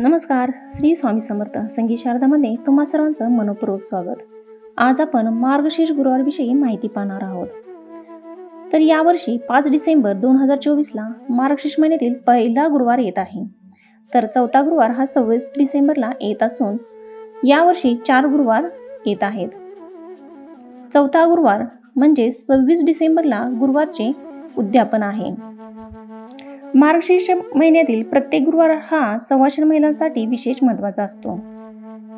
नमस्कार श्री स्वामी समर्थ संगीत शारदामध्ये तुम्हा सर्वांचं मनपूर्वक स्वागत. आज आपण मार्गशीर्ष गुरुवारविषयी माहिती पाहणार आहोत. तर यावर्षी पाच डिसेंबर दोन हजार चोवीसला मार्गशीर्ष महिन्यातील पहिला गुरुवार येत आहे. तर चौथा गुरुवार हा सव्वीस डिसेंबरला येत असून यावर्षी चार गुरुवार येत आहेत. चौथा गुरुवार म्हणजे सव्वीस डिसेंबरला गुरुवारचे उद्यापन आहे. मार्गशीर्ष महिन्यातील प्रत्येक गुरुवार हा संवाशन महिलांसाठी विशेष महत्त्वाचा असतो.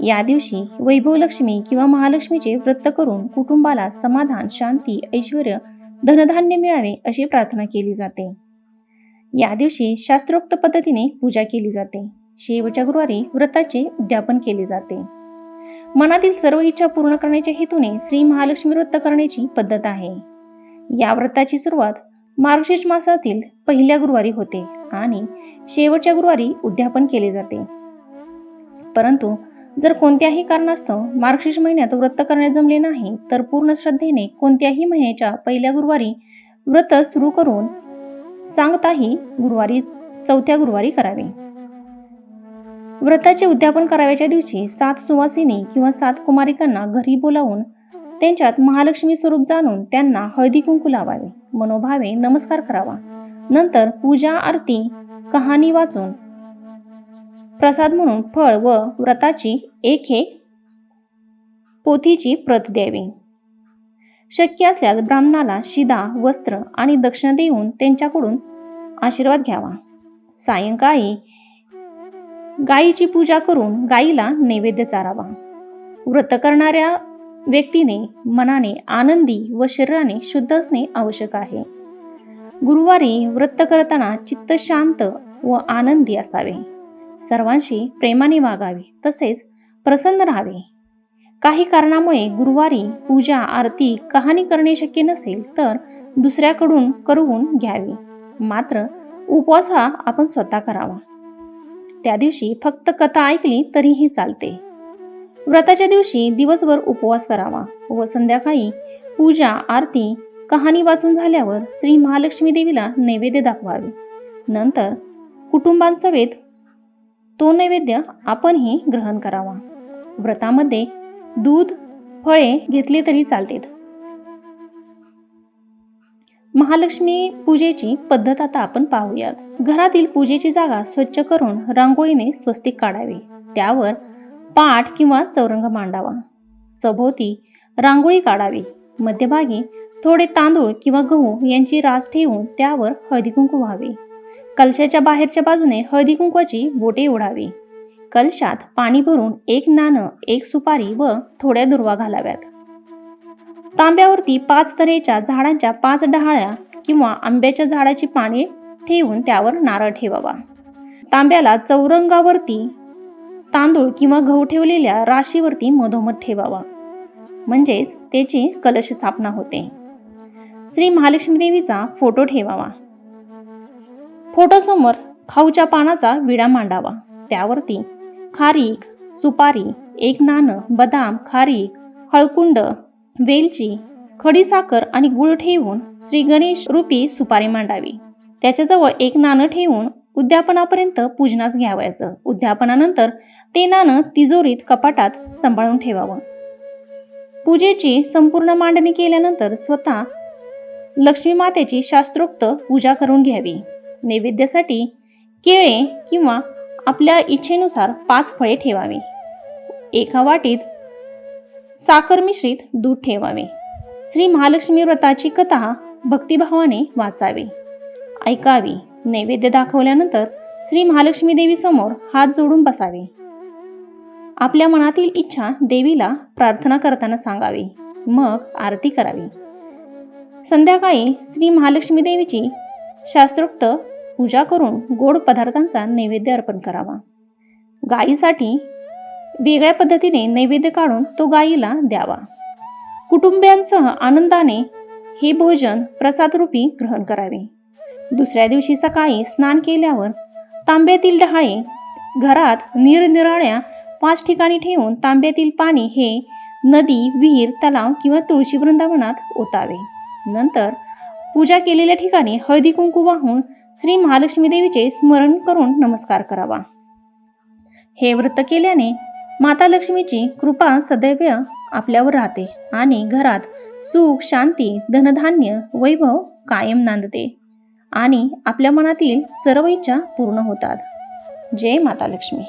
या दिवशी वैभव लक्ष्मी किंवा महालक्ष्मीचे व्रत करून कुटुंबाला समाधान शांती ऐश्वर धनधान्य मिळावे अशी प्रार्थना केली जाते. या दिवशी शास्त्रोक्त पद्धतीने पूजा केली जाते. शेवटच्या गुरुवारी व्रताचे उद्यापन केले जाते. मनातील सर्व इच्छा पूर्ण करण्याच्या हेतूने श्री महालक्ष्मी व्रत करण्याची पद्धत आहे. या व्रताची सुरुवात मार्गशीर्ष मासातील पहिल्या गुरुवारी होते आणि शेवटच्या गुरुवारी उद्यापन केले जाते. परंतु जर कोणत्याही कारणास्तव मार्गशीर्ष महिन्यात व्रत करणे जमले नाही तर पूर्ण श्रद्धेने कोणत्याही महिन्याच्या पहिल्या गुरुवारी व्रत सुरू करून सांगताही गुरुवारी चौथ्या गुरुवारी करावे. व्रताचे उद्यापन कराव्याच्या दिवशी सात सुवासिनी किंवा सात कुमारिकांना घरी बोलावून त्यांच्यात महालक्ष्मी स्वरूप जाणून त्यांना हळदी कुंकू लावावे. मनोभावे नमस्कार करावा. नंतर पूजा आरती कहाणी वाचून प्रसाद म्हणून फळ व व्रताची एक हे पोथीची प्रत द्यावी. शक्य असल्यास ब्राह्मणाला शिदा वस्त्र आणि दक्षिणा देऊन त्यांच्याकडून आशीर्वाद घ्यावा. सायंकाळी गायीची पूजा करून गायीला नैवेद्य चारावा. व्रत करणाऱ्या व्यक्तीने मनाने आनंदी व शरीराने शुद्ध असणे आवश्यक आहे. गुरुवारी व्रत करताना चित्त शांत व आनंदी असावे. सर्वांशी प्रेमाने वागावे तसेच प्रसन्न राहावे. काही कारणामुळे गुरुवारी पूजा आरती कहाणी करणे शक्य नसेल तर दुसऱ्याकडून करवून घ्यावी. मात्र उपवास हा आपण स्वतः करावा. त्या दिवशी फक्त कथा ऐकली तरीही चालते. व्रताच्या दिवशी दिवसभर उपवास करावा व संध्याकाळी पूजा आरती कहाणी वाचून झाल्यावर श्री महालक्ष्मी देवीला नैवेद्य दाखवावे. नंतर कुटुंबांसवेत तो नैवेद्य आपणही ग्रहण करावा. व्रतामध्ये दूध फळे घेतले तरी चालतेत. महालक्ष्मी पूजेची पद्धत आता आपण पाहूयात. घरातील पूजेची जागा स्वच्छ करून रांगोळीने स्वस्तिक काढावे. त्यावर पाठ किंवा चौरंग मांडावा. सभोवती रांगोळी काढावी. मध्यभागी थोडे तांदूळ किंवा गहू यांची रास ठेवून त्यावर हळदी कुंकू व्हावे. कलशाच्या बाहेरच्या बाजूने हळदी कुंकवाची बोटे ओढावी. कलशात पाणी भरून एक नाणं एक सुपारी व थोड्या दुर्वा घालाव्यात. तांब्यावरती पाच तऱ्हेच्या झाडांच्या पाच डहाळ्या किंवा आंब्याच्या झाडाची पाने ठेवून त्यावर नारळ ठेवावा. तांब्याला चौरंगावरती तांदूळ किंवा गहू ठेवलेल्या राशीवरती मधोमध ठेवावा. म्हणजेच त्याची कलश स्थापना होते. श्री महालक्ष्मी देवीचा फोटो ठेवावा. फोटोसमोर खाऊच्या पानाचा विडा मांडावा. त्यावरती खारीक सुपारी एक नाणं बदाम खारीक हळकुंड वेलची खडीसाखर आणि गुळ ठेवून श्री गणेश रूपी सुपारी मांडावी. त्याच्याजवळ एक नाणं ठेवून उद्यापनापर्यंत पूजनास घ्यावायचं. उद्यापनानंतर ते नाणं तिजोरीत कपाटात सांभाळून ठेवावं. पूजेची संपूर्ण मांडणी केल्यानंतर स्वतः लक्ष्मी मातेची शास्त्रोक्त पूजा करून घ्यावी. नैवेद्यासाठी केळे किंवा आपल्या इच्छेनुसार पाच फळे ठेवावी. एका वाटीत साखर मिश्रित दूध ठेवावे. श्री महालक्ष्मी व्रताची कथा भक्तिभावाने वाचावी. ऐकावी. नैवेद्य दाखवल्यानंतर श्री महालक्ष्मी देवी समोर हात जोडून बसावे. आपल्या मनातील इच्छा देवीला प्रार्थना करताना सांगावी. मग आरती करावी. संध्याकाळी श्री महालक्ष्मी देवीची शास्त्रोक्त पूजा करून गोड पदार्थांचा नैवेद्य अर्पण करावा. गायीसाठी वेगळ्या पद्धतीने नैवेद्य काढून तो गायीला द्यावा. कुटुंबियांसह आनंदाने हे भोजन प्रसादरूपी ग्रहण करावे. दुसऱ्या दिवशी सकाळी स्नान केल्यावर तांब्यातील डहाळे घरात निरनिराळ्या पाच ठिकाणी ठेवून तांब्यातील पाणी हे नदी विहीर तलाव किंवा तुळशी वृंदावनात ओतावे. नंतर पूजा केलेल्या ठिकाणी हळदी कुंकू वाहून श्री महालक्ष्मी देवीचे स्मरण करून नमस्कार करावा. हे व्रत केल्याने माता लक्ष्मीची कृपा सदैव आपल्यावर राहते आणि घरात सुख शांती धनधान्य वैभव कायम नांदते. आणि आपल्या मनातील सर्व इच्छा पूर्ण होतात. जय माता लक्ष्मी.